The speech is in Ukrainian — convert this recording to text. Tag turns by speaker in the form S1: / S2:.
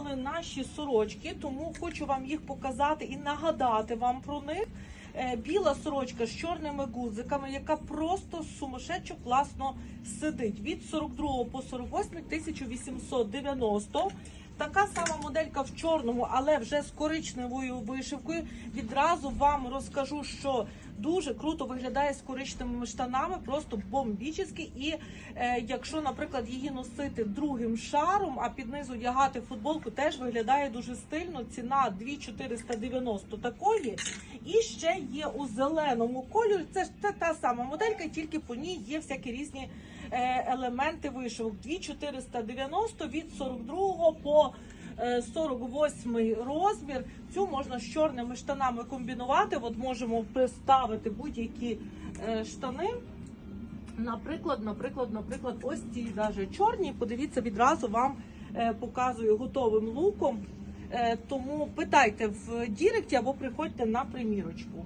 S1: замовляли наші сорочки, тому хочу вам їх показати і нагадати вам про них. Е, Біла сорочка з чорними гудзиками, яка просто сумасшедшо класно сидить. Від 42 по 48 1890. Така сама моделька в чорному, але вже з коричневою вишивкою. Відразу вам розкажу, що дуже круто виглядає з коричневими штанами, просто бомбічний. І е, якщо, наприклад, її носити другим шаром, а під низ одягати футболку, теж виглядає дуже стильно. Ціна 2490 такої. І ще є у зеленому кольорі. Це ж та, та сама моделька, тільки по ній є всякі різні е, елементи вишивок. 2490 від 42 по е, 48 розмір. Цю можна з чорними штанами комбінувати. От можемо приставити будь-які е, штани. Наприклад, наприклад, наприклад, ось ці даже чорні. Подивіться, відразу вам е, показую готовим луком. Е, тому питайте в Діректі або приходьте на примірочку.